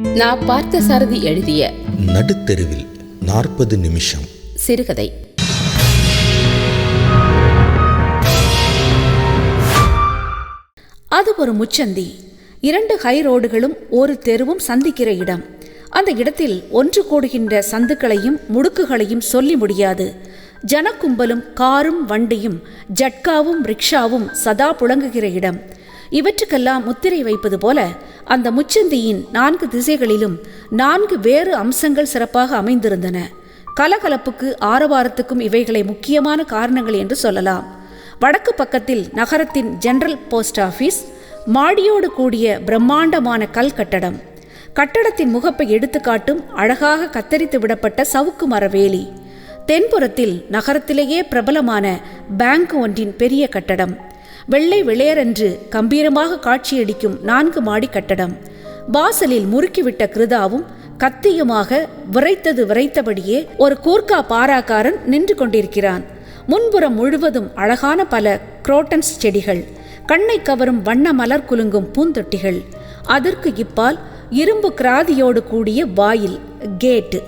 நான் பார்த்த சாரதி எழுதிய நடுத்தெருவில் நாற்பது நிமிஷம். சிறுகதை. அது ஒரு முச்சந்தி. இரண்டு ஹை ரோடுகளும் ஒரு தெருவும் சந்திக்கிற இடம். அந்த இடத்தில் ஒன்று கூடுகின்ற சந்துக்களையும் முடுக்குகளையும் சொல்லி முடியாது. ஜனக்கும்பலும் காரும் வண்டியும் ஜட்காவும் ரிக்ஷாவும் சதா புழங்குகிற இடம். இவற்றுக்கெல்லாம் முத்திரை வைப்பது போல அந்த முச்சந்தியின் நான்கு திசைகளிலும் நான்கு வேறு அம்சங்கள் சிறப்பாக அமைந்திருந்தன. கலகலப்புக்கு ஆரவாரத்துக்கும் இவைகளை முக்கியமான காரணங்கள் என்று சொல்லலாம். வடக்கு பக்கத்தில் நகரத்தின் ஜெனரல் போஸ்ட் ஆஃபீஸ் மாடியோடு கூடிய பிரம்மாண்டமான கல் கட்டடம். கட்டடத்தின் முகப்பை எடுத்துக்காட்டும் அழகாக கத்தரித்து விடப்பட்ட சவுக்கு மர வேலி. தென்புறத்தில் நகரத்திலேயே பிரபலமான பேங்க் ஒன்றின் பெரிய கட்டடம். வெள்ளை வெளியரன்று கம்பீரமாக காட்சியளிக்கும் நான்கு மாடி கட்டடம். வாசலில் முறுக்கிவிட்ட கிருதாவும் கத்தியுமாக விரைத்தது விரைத்தபடியே ஒரு கூர்க்கா பாராக்காரன் நின்று கொண்டிருக்கிறான். முன்புறம் முழுவதும் அழகான பல குரோட்டன்ஸ் செடிகள் கண்ணை கவரும் வண்ண மலர் குலுங்கும் பூந்தொட்டிகள். அதற்கு இப்பால் இரும்பு கிராதியோடு கூடிய வாயில் கேட்டு.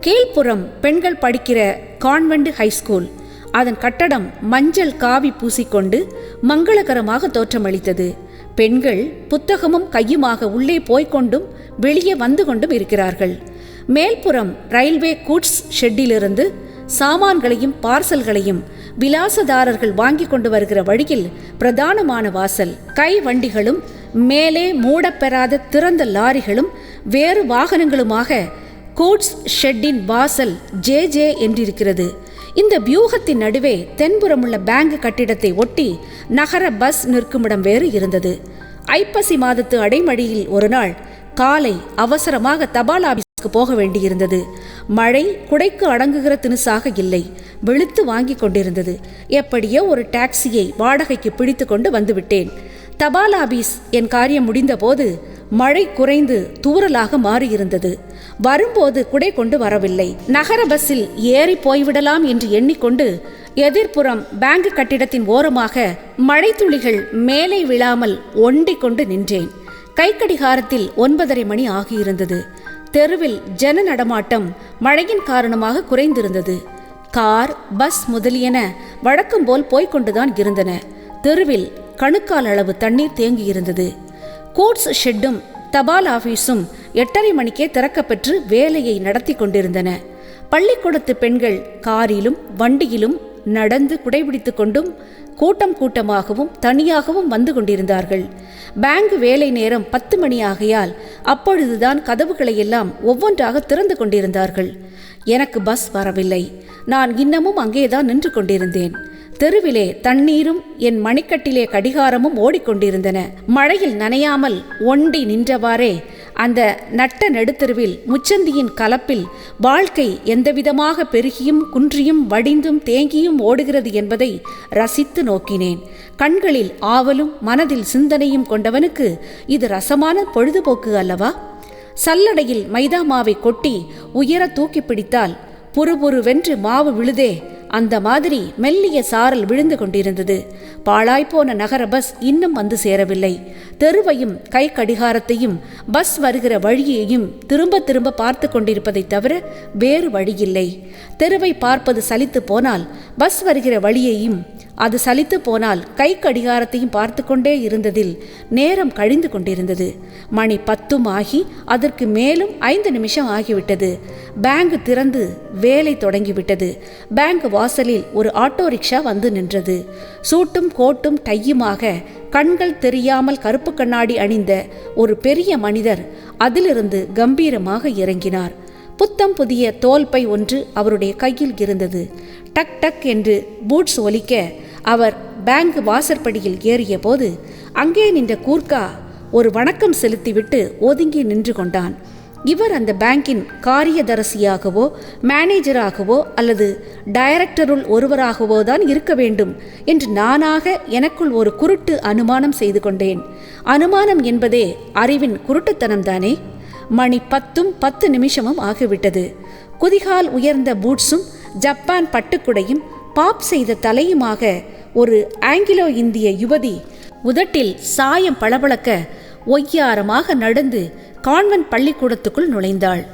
கீழ்ப்புறம் பெண்கள் படிக்கிற கான்வெண்ட் ஹைஸ்கூல். அதன் கட்டடம் மஞ்சள் காவி பூசிக்கொண்டு மங்களகரமாக தோற்றமளித்தது. பெண்கள் புத்தகமும் கையுமாக உள்ளே போய்க்கொண்டும் வெளியே வந்து கொண்டும் இருக்கிறார்கள். மேல்புறம் ரயில்வே கூட்ஸ் ஷெட்டிலிருந்து சாமான்களையும் பார்சல்களையும் விலாசதாரர்கள் வாங்கி கொண்டு வருகிற வழியில் பிரதானமான வாசல். கை வண்டிகளும் மேலே மூடப்பெறாத திறந்த லாரிகளும் வேறு வாகனங்களுமாக கூட்ஸ் ஷெட்டின் வாசல் ஜே ஜே என்றிருக்கிறது. இந்த வியூகத்தின் நடுவே தென்புறமுள்ள பேங்க் கட்டிடத்தை ஒட்டி நகர பஸ் நிற்குமிடம் வேறு இருந்தது. ஐப்பசி மாதத்து அடைமடியில் ஒரு நாள் காலை அவசரமாக தபால் ஆபீஸ்க்கு போக வேண்டியிருந்தது. மழை குடைக்கு அடங்குகிற தினுசாக இல்லை. வெளுத்து வாங்கி கொண்டிருந்தது. எப்படியோ ஒரு டாக்ஸியை வாடகைக்கு பிடித்து கொண்டு வந்துவிட்டேன். தபால் ஆபீஸ் என் காரியம் முடிந்தபோது மழை குறைந்து தூறலாக மாறியிருந்தது. வரும்போது குடை கொண்டு வரவில்லை. நகர பஸ்ஸில் ஏறி போய்விடலாம் என்று எண்ணிக்கொண்டு எதிர்ப்புறம் பேங்க் கட்டிடத்தின் ஓரமாக மழைத்துளிகள் மேலே விழாமல் ஒண்டிக் கொண்டு நின்றேன். கைக்கடிகாரத்தில் ஒன்பதரை மணி ஆகியிருந்தது. தெருவில் ஜன நடமாட்டம் மழையின் காரணமாக குறைந்திருந்தது. கார் பஸ் முதலியன வழக்கம் போல் போய்கொண்டுதான் இருந்தன. தெருவில் கணுக்கால் அளவு தண்ணீர் தேங்கியிருந்தது. கோட்ஸ் ஷெட்டும் தபால் ஆபீஸும் எட்டரை மணிக்கே திறக்கப்பெற்று வேலையை நடத்தி கொண்டிருந்தன. பள்ளிக்கூடத்து பெண்கள் காரிலும் வண்டியிலும் நடந்து குடைபிடித்து கொண்டும் கூட்டம் கூட்டமாகவும் தனியாகவும் வந்து கொண்டிருந்தார்கள். பேங்க் வேலை நேரம் பத்து மணி ஆகையால் அப்பொழுதுதான் கதவுகளை எல்லாம் ஒவ்வொன்றாக திறந்து கொண்டிருந்தார்கள். எனக்கு பஸ் வரவில்லை. நான் இன்னமும் அங்கேதான் நின்று கொண்டிருந்தேன். தெருவிலே தண்ணீரும் என் மணிக்கட்டிலே கடிகாரமும் ஓடிக்கொண்டிருந்தன. மழையில் நனையாமல் ஒண்டி நின்றவாறே அந்த நட்ட நடுத்தெருவில் முச்சந்தியின் கலப்பில் வாழ்க்கை எந்தவிதமாக பெருகியும் குன்றியும் வடிந்தும் தேங்கியும் ஓடுகிறது என்பதை ரசித்து நோக்கினேன். கண்களில் ஆவலும் மனதில் சிந்தனையும் கொண்டவனுக்கு இது ரசமான பொழுதுபோக்கு அல்லவா? சல்லடையில் மைதா மாவை கொட்டி உயர தூக்கி பிடித்தால் புறுபுறுவென்று மாவு விழுதே அந்த மாதிரி மெல்லிய சாரல் விழுந்து கொண்டிருந்தது. பாழாய்ப்போன நகர பஸ் இன்னும் வந்து சேரவில்லை. தெருவையும் கை கடிகாரத்தையும் பஸ் வருகிற வழியையும் திரும்ப திரும்ப பார்த்து கொண்டிருப்பதைத் தவிர வேறு வழியில்லை. தெருவை பார்ப்பது சலித்து போனால் பஸ் வருகிற வழியையும் அது சலித்து போனால் கை கடிகாரத்தையும் பார்த்து கொண்டே இருந்ததில் நேரம் கழிந்து கொண்டிருந்தது. மணி பத்தும் ஆகி அதற்கு மேலும் ஐந்து நிமிஷம் ஆகிவிட்டது. பேங்க் திறந்து வேலை தொடங்கிவிட்டது. பேங்க் வாசலில் ஒரு ஆட்டோ ரிக்ஷா வந்து நின்றது. சூட்டும் கோட்டும் டையுமாக கண்கள் தெரியாமல் கருப்பு கண்ணாடி அணிந்த ஒரு பெரிய மனிதர் அதிலிருந்து கம்பீரமாக இறங்கினார். புத்தம் புதிய தோல்பை ஒன்று அவருடைய கையில் இருந்தது. டக் டக் என்று பூட்ஸ் ஒலிக்க அவர் பேங்க் வாசற்படியில் ஏறிய போது அங்கே நின்ற கூர்க்கா ஒரு வணக்கம் செலுத்திவிட்டு ஒதுங்கி நின்று கொண்டான். இவர் அந்த பேங்கின் காரியதரசியாகவோ மேனேஜராகவோ அல்லது டைரக்டருள் ஒருவராகவோ தான் இருக்க வேண்டும் என்று நானாக எனக்குள் ஒரு குருட்டு அனுமானம் செய்து கொண்டேன். அனுமானம் என்பதே அறிவின் குருட்டுத்தனம்தானே? மணி பத்தும் பத்து நிமிஷமும் ஆகிவிட்டது. குதிகால் உயர்ந்த பூட்ஸும் ஜப்பான் பட்டுக்குடையும் பாப் செய்த தலையுமாக ஒரு ஆங்கிலோ இந்திய யுவதி உதட்டில் சாயம் பளபளக்க ஒய்யாரமாக நடந்து கான்வென்ட் பள்ளிக்கூடத்துக்குள் நுழைந்தாள்.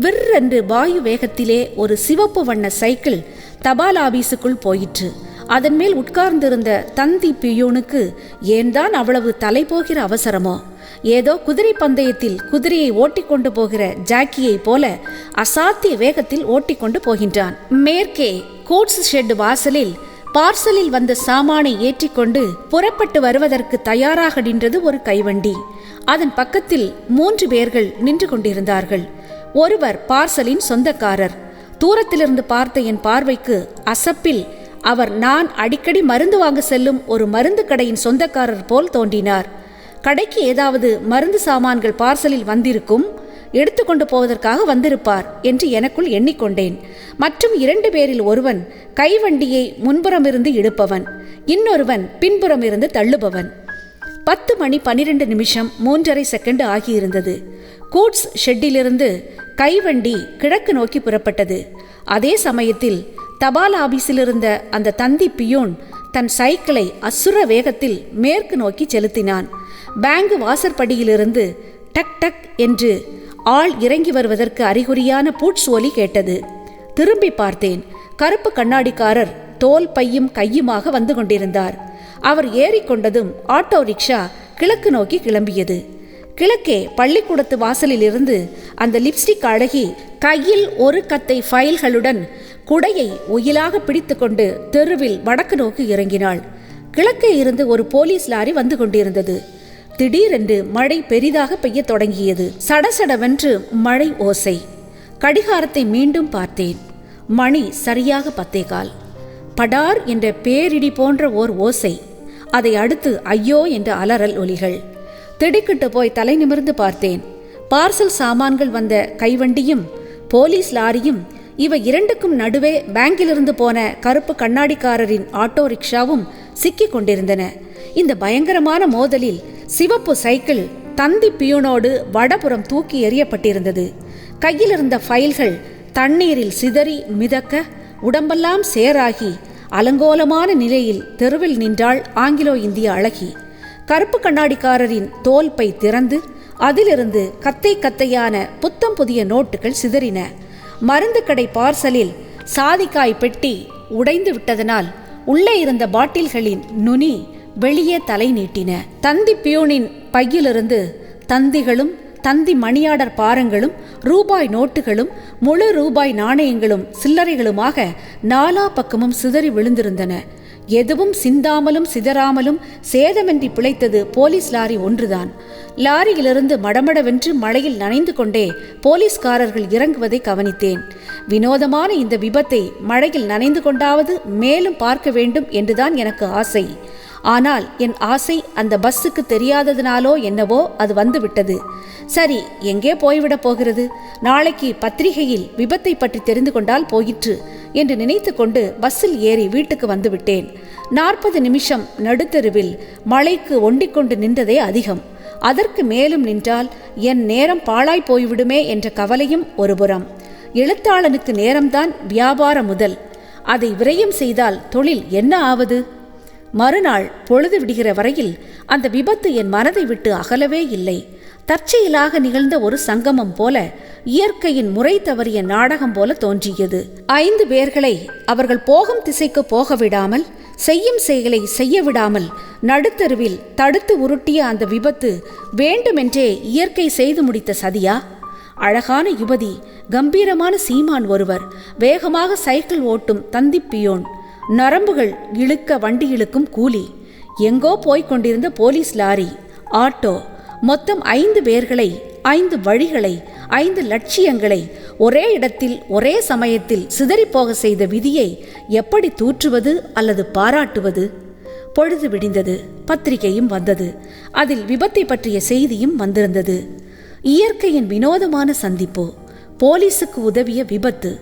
விற்றென்று வாயு வேகத்திலே ஒரு சிவப்பு வண்ண சைக்கிள் தபால் ஆபீஸுக்குள் போயிற்று. அதன் மேல் உட்கார்ந்திருந்த தந்தி பியூனுக்கு ஏன்தான் அவ்வளவு தலை போகிற அவசரமோ? ஏதோ குதிரை பந்தயத்தில் குதிரையை ஓட்டிக்கொண்டு போகிற ஜாக்கியைப் போல அசாத்திய வேகத்தில் ஓட்டிக்கொண்டு போகின்றான். மேற்கே கோட்ஸ் ஷெட் வாசலில் பார்சலில் வந்த சாமானை ஏற்றிக்கொண்டு புறப்பட்டு வருவதற்கு தயாராக நின்றது ஒரு கைவண்டி. அதன் பக்கத்தில் மூன்று பேர்கள் நின்று கொண்டிருந்தார்கள். ஒருவர் பார்சலின் சொந்தக்காரர். தூரத்திலிருந்து பார்த்த என் பார்வைக்கு அசப்பில் அவர் நான் அடிக்கடி மருந்து வாங்க செல்லும் ஒரு மருந்து கடையின் சொந்தக்காரர் போல் தோன்றினார். கடைக்கு ஏதாவது மருந்து சாமான்கள் பார்சலில் வந்திருக்கும்? எடுத்துக்கொண்டு போவதற்காக வந்திருப்பார் என்று எனக்குள் எண்ணிக்கொண்டேன். மற்றும் இரண்டு பேரில் ஒருவன் கைவண்டியை முன்புறமிருந்து இழுப்பவன் இன்னொருவன் பின்புறமிருந்து தள்ளுபவன். பத்து மணி பனிரெண்டு நிமிஷம் மூன்றரை செகண்ட் ஆகியிருந்தது. கூட்ஸ் ஷெட்டிலிருந்து கைவண்டி கிழக்கு நோக்கி புறப்பட்டது. அதே சமயத்தில் தபால் ஆபீஸில் இருந்த அந்த தந்தி பியூன் தன் சைக்கிளை அசுர வேகத்தில் மேற்கு நோக்கி செலுத்தினான். பேங்கு வாசற்படியிலிருந்து டக் டக் என்று ஆள் இறங்கி வருவதற்கு அறிகுறியான பூட்ஸ் ஒலி கேட்டது. திரும்பி பார்த்தேன். கருப்பு கண்ணாடிக்காரர் தோல் பையும் கையுமாக வந்து கொண்டிருந்தார். அவர் ஏறிக்கொண்டதும் ஆட்டோ ரிக்ஷா கிழக்கு நோக்கி கிளம்பியது. கிழக்கே பள்ளிக்கூடத்து வாசலில் இருந்து அந்த லிப்ஸ்டிக் அழகி கையில் ஒரு கத்தை ஃபைல்களுடன் குடையை உயிலாக பிடித்துக்கொண்டு தெருவில் வடக்கு நோக்கி இறங்கினாள். கிழக்கே இருந்து ஒரு போலீஸ் லாரி வந்து கொண்டிருந்தது. திடீரென்று மழை பெரிதாக பெய்யத் தொடங்கியது. சடசடவென்று மழை ஓசை. கடிகாரத்தை மீண்டும் பார்த்தேன். மணி சரியாக பத்தேகால் படார் என்ற பேரிடி போன்ற ஓர் ஓசை. அதை அடுத்து ஐயோ என்ற அலறல் ஒலிகள். திடுக்கிட்டு போய் தலை நிமிர்ந்து பார்த்தேன். பார்சல் சாமான்கள் வந்த கைவண்டியும் போலீஸ் லாரியும் இவை இரண்டுக்கும் நடுவே பேங்கிலிருந்து போன கருப்பு கண்ணாடிக்காரரின் ஆட்டோ ரிக்ஷாவும் சிக்கிக் கொண்டிருந்தன இந்த பயங்கரமான மோதலில் சிவப்பு சைக்கிள் தந்தி பியூனோடு வடபுறம் தூக்கி எறியப்பட்டிருந்தது. கையில் இருந்த ஃபைல்கள் தண்ணீரில் சிதறி மிதக்க உடம்பெல்லாம் சேராகி அலங்கோலமான நிலையில் தெருவில் நின்றாள் ஆங்கிலோ இந்திய அழகி. கருப்பு கண்ணாடிக்காரரின் தோல் பை திறந்து அதிலிருந்து கத்தை கத்தையான புத்தம் புதிய நோட்டுகள் சிதறின. மருந்து கடை பார்சலில் சாதிக்காய் பெட்டி உடைந்து விட்டதனால் உள்ளே இருந்த பாட்டில்களின் நுனி வெளியே தலை நீட்டின. தந்தி பியூனின் பையிலிருந்து தந்திகளும் தந்தி மணியாடர் பாரங்களும் ரூபாய் நோட்டுகளும் முழு ரூபாய் நாணயங்களும் சில்லறைகளுமாக நாலா பக்கமும் சிதறி விழுந்திருந்தன. எதுவும் சிந்தாமலும் சிதறாமலும் சேதமின்றி பிழைத்தது போலீஸ் லாரி ஒன்றுதான். லாரியிலிருந்து மடமடவென்று மழையில் நனைந்து கொண்டே போலீஸ்காரர்கள் இறங்குவதை கவனித்தேன். வினோதமான இந்த விபத்தை மழையில் நனைந்து கொண்டாவது மேலும் பார்க்க வேண்டும் என்றுதான் எனக்கு ஆசை. ஆனால் என் ஆசை அந்த பஸ்ஸுக்கு தெரியாததுனாலோ என்னவோ அது வந்துவிட்டது. சரி எங்கே போய்விடப் போகிறது? நாளைக்கு பத்திரிகையில் விபத்தை பற்றி தெரிந்து கொண்டால் போயிற்று என்று நினைத்து கொண்டு பஸ்ஸில் ஏறி வீட்டுக்கு வந்துவிட்டேன். நாற்பது நிமிஷம் நடுத்தெருவில் மழைக்கு ஒண்டிக்கொண்டு நின்றதே அதிகம். அதற்கு மேலும் நின்றால் என் நேரம் பாழாய் போய்விடுமே என்ற கவலையும் ஒருபுறம் எழுத்தாளனுக்கு நேரம்தான் வியாபார முதல். அதை விரயம் செய்தால் தொழில் என்ன ஆவது? மறுநாள் பொழுது விடுகிற வரையில் அந்த விபத்து என் மனதை விட்டு அகலவே இல்லை. தற்செயலாக நிகழ்ந்த ஒரு சங்கமம் போல இயற்கையின் முறை தவறிய நாடகம் போல தோன்றியது. ஐந்து பேர்களை அவர்கள் போகும் திசைக்கு போக விடாமல் செய்யும் செயலை செய்ய விடாமல் நடுத்தருவில் தடுத்து உருட்டிய அந்த விபத்து வேண்டுமென்றே இயற்கை செய்து முடித்த சதியா? அழகான யுவதி கம்பீரமான சீமான் ஒருவர் வேகமாக சைக்கிள் ஓட்டும் தந்திப்பியோன் நரம்புகள் இழுக்க வண்டி இழுக்கும் கூலி. எங்கோ போய்க் கொண்டிருந்த போலீஸ் லாரி ஆட்டோ மொத்தம் ஐந்து பேர்களை ஐந்து வழிகளை ஐந்து லட்சியங்களை ஒரே இடத்தில் ஒரே சமயத்தில் சிதறிப்போக செய்த விதியை எப்படி தூற்றுவது அல்லது பாராட்டுவது? பொழுது விடிந்தது பத்திரிகையும் வந்தது. அதில் விபத்தை பற்றிய செய்தியும் வந்திருந்தது. இயற்கையின் வினோதமான சந்திப்பு போலீசுக்கு உதவிய விபத்து.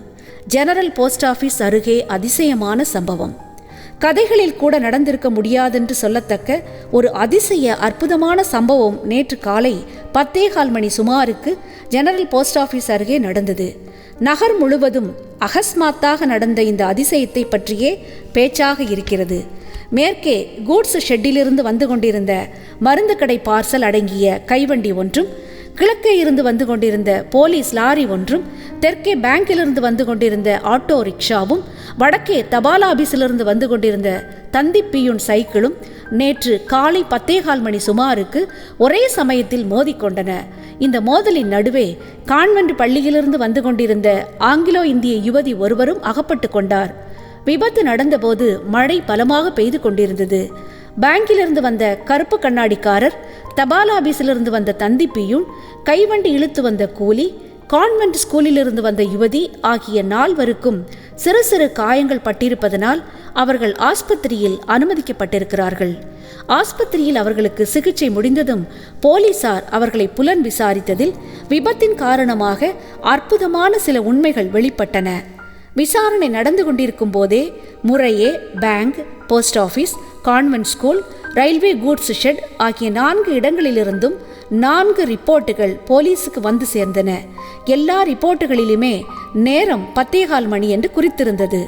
ஜெனரல் போஸ்ட் ஆபீஸ் அருகே அதிசயமான சம்பவம். கதைகளில் கூட நடந்திருக்க முடியாதென்று சொல்லத்தக்க ஒரு அதிசய அற்புதமான சம்பவம் நேற்று காலை பத்தேகால் மணி சுமாருக்கு ஜெனரல் போஸ்ட் ஆபீஸ் அருகே நடந்தது. நகர் முழுவதும் அகஸ்மாத்தாக நடந்த இந்த அதிசயத்தை பற்றியே பேச்சாக இருக்கிறது. மேற்கே கூட்ஸ் ஷெட்டிலிருந்து வந்து கொண்டிருந்த மருந்து கடை பார்சல் அடங்கிய கைவண்டி ஒன்றும் கிழக்கே இருந்து வந்து கொண்டிருந்த போலீஸ் லாரி ஒன்றும் தெற்கே பேங்கிலிருந்து வந்து கொண்டிருந்த ஆட்டோ ரிக்ஷாவும் வடக்கே தபால் ஆபீஸிலிருந்து வந்து கொண்டிருந்த தந்தி பியூன் சைக்கிளும் நேற்று காலை பத்தேகால் மணி சுமாருக்கு ஒரே சமயத்தில் மோதிக்கொண்டன. இந்த மோதலின் நடுவே கான்வென்ட் பள்ளியிலிருந்து வந்து கொண்டிருந்த ஆங்கிலோ இந்திய யுவதி ஒருவரும் அகப்பட்டு கொண்டார். விபத்து நடந்தபோது மழை பலமாக பெய்து கொண்டிருந்தது. பேங்கிலிருந்து வந்த கருப்பு கண்ணாடிக்காரர் தபால் ஆபீஸிலிருந்து வந்த தந்தி பியூன் கைவண்டி இழுத்து வந்த கூலி கான்வென்ட் ஸ்கூலிலிருந்து வந்த யுவதி ஆகிய நால்வருக்கும் சிறு சிறு காயங்கள் பட்டிருப்பதனால் அவர்கள் ஆஸ்பத்திரியில் அனுமதிக்கப்பட்டிருக்கிறார்கள். ஆஸ்பத்திரியில் அவர்களுக்கு சிகிச்சை முடிந்ததும் போலீசார் அவர்களை புலன் விசாரித்ததில் விபத்தின் காரணமாக அற்புதமான சில உண்மைகள் வெளிப்பட்டன. விசாரணை நடந்து கொண்டிருக்கும் போதே முறையே bank post office convent school railway goods shed ஆகிய நான்கு இடங்களிலிருந்தும் நான்கு ரிப்போர்ட்டுகள் போலீஸுக்கு வந்து சேர்ந்தன. எல்லா ரிப்போர்ட்டுகளிலுமே நேரம் பத்தேகால் மணி என்று குறித்திருந்தது.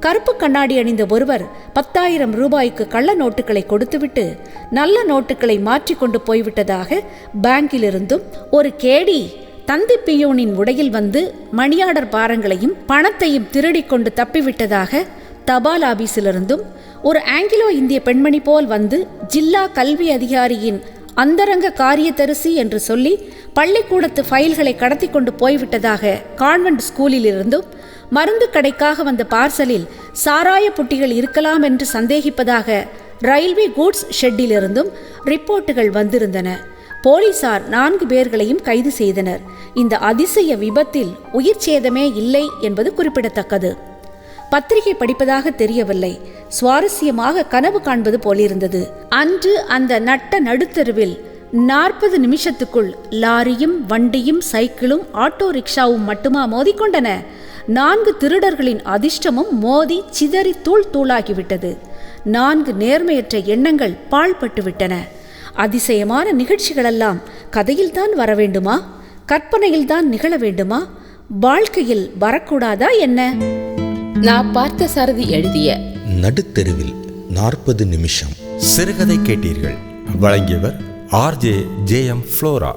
கருப்பு கண்ணாடி அணிந்த ஒருவர் பத்தாயிரம் ரூபாய்க்கு கள்ள நோட்டுகளை கொடுத்துவிட்டு நல்ல நோட்டுகளை மாற்றிக்கொண்டு போய்விட்டதாக பேங்கிலிருந்தும் ஒரு கேடி தந்தி பியூனின் உடையில் வந்து மணியாடர் பாரங்களையும் பணத்தையும் திருடிக்கொண்டு தப்பிவிட்டதாக தபால் ஆபீஸிலிருந்தும் ஒரு ஆங்கிலோ இந்திய பெண்மணி போல் வந்து ஜில்லா கல்வி அதிகாரியின் அந்தரங்க காரியதரிசி என்று சொல்லி பள்ளிக்கூடத்து ஃபைல்களை கடத்தி கொண்டு போய்விட்டதாக கான்வென்ட் ஸ்கூலிலிருந்தும் மருந்து கடைக்காக வந்த பார்சலில் சாராய புட்டிகள் இருக்கலாம் என்று சந்தேகிப்பதாக ரயில்வே கூட்ஸ் ஷெட்டிலிருந்தும் ரிப்போர்ட்டுகள் வந்திருந்தன. போலீசார் நான்கு பேர்களையும் கைது செய்தனர். இந்த அதிசய விபத்தில் உயிர் சேதமே இல்லை என்பது குறிப்பிடத்தக்கது. பத்திரிகை படிப்பதாக தெரியவில்லை. சுவாரஸ்யமாக கனவு காண்பது போலிருந்தது. அன்று அந்த நட்ட நடுத்தருவில் நாற்பது நிமிஷத்துக்குள் லாரியும் வண்டியும் சைக்கிளும் ஆட்டோ ரிக்ஷாவும் மட்டுமா மோதிக்கொண்டன? நான்கு திருடர்களின் அதிர்ஷ்டமும் மோதி சிதறி தூள் தூளாகிவிட்டது. நான்கு நேர்மையற்ற எண்ணங்கள் பாழ்பட்டுவிட்டன. அதிசயமான நிகழ்ச்சிகளெல்லாம் கதையில்தான் வர வேண்டுமா கற்பனையில்தான் நிகழ வேண்டுமா வாழ்க்கையில் வரக்கூடாதா என்ன? நான் பார்த்த சாரதி எழுதிய நடுத்தெருவில் நாற்பது நிமிஷம். சிறுகதை கேட்டீர்கள். வழங்கியவர் ஆர்ஜே ஜே எம் ஃப்ளோரா.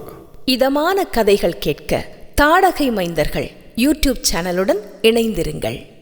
இதமான கதைகள் கேட்க தாடகை மைந்தர்கள் யூடியூப் சேனலுடன் இணைந்திருங்கள்.